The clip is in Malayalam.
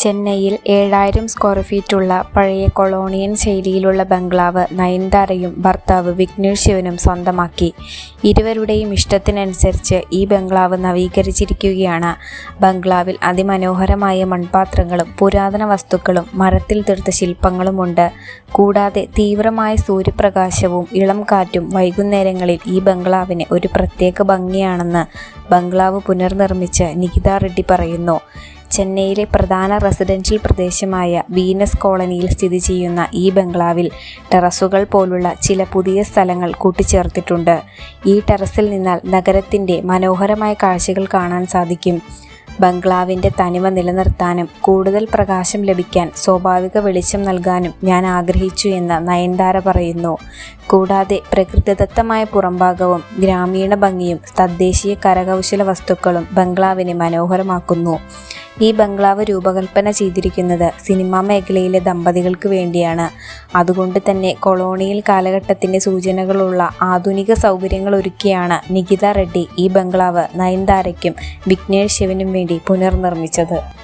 ചെന്നൈയിൽ ഏഴായിരം സ്ക്വയർ ഫീറ്റുള്ള പഴയ കൊളോണിയൻ ശൈലിയിലുള്ള ബംഗ്ലാവ് നയൻതാരയും ഭർത്താവ് വിഘ്നേഷ് ശിവനും സ്വന്തമാക്കി. ഇരുവരുടെയും ഇഷ്ടത്തിനനുസരിച്ച് ഈ ബംഗ്ലാവ് നവീകരിച്ചിരിക്കുകയാണ്. ബംഗ്ലാവിൽ അതിമനോഹരമായ മൺപാത്രങ്ങളും പുരാതന വസ്തുക്കളും മരത്തിൽ തീർത്ത ശില്പങ്ങളുമുണ്ട്. കൂടാതെ തീവ്രമായ സൂര്യപ്രകാശവും ഇളം കാറ്റും വൈകുന്നേരങ്ങളിൽ ഈ ബംഗ്ലാവിന് ഒരു പ്രത്യേക ഭംഗിയാണെന്ന് ബംഗ്ലാവ് പുനർനിർമ്മിച്ച നികിത റെഡ്ഡി പറയുന്നു. ചെന്നൈയിലെ പ്രധാന റെസിഡൻഷ്യൽ പ്രദേശമായ വീനസ് കോളനിയിൽ സ്ഥിതി ചെയ്യുന്ന ഈ ബംഗ്ലാവിൽ ടെറസുകൾ പോലുള്ള ചില പുതിയ സ്ഥലങ്ങൾ കൂട്ടിച്ചേർത്തിട്ടുണ്ട്. ഈ ടെറസിൽ നിന്നാൽ നഗരത്തിന്റെ മനോഹരമായ കാഴ്ചകൾ കാണാൻ സാധിക്കും. ബംഗ്ലാവിന്റെ തനിമ നിലനിർത്താനും കൂടുതൽ പ്രകാശം ലഭിക്കാൻ സ്വാഭാവിക വെളിച്ചം നൽകാനും ഞാൻ ആഗ്രഹിച്ചു എന്ന് നയൻതാര പറയുന്നു. കൂടാതെ പ്രകൃതിദത്തമായ പുറംഭാഗവും ഗ്രാമീണ ഭംഗിയും തദ്ദേശീയ കരകൗശല വസ്തുക്കളും ബംഗ്ലാവിനെ മനോഹരമാക്കുന്നു. ഈ ബംഗ്ലാവ് രൂപകൽപ്പന ചെയ്തിരിക്കുന്നത് സിനിമാ മേഖലയിലെ ദമ്പതികൾക്ക് വേണ്ടിയാണ്. അതുകൊണ്ട് തന്നെ കൊളോണിയൽ കാലഘട്ടത്തിന്റെ സൂചനകളുള്ള ആധുനിക സൗകര്യങ്ങൾ ഒരുക്കിയാണ് നികിത റെഡ്ഡി ഈ ബംഗ്ലാവ് നയൻതാരയ്ക്കും വിഘ്നേഷ് ശിവനും വേണ്ടി പുനർനിർമ്മിച്ചത്.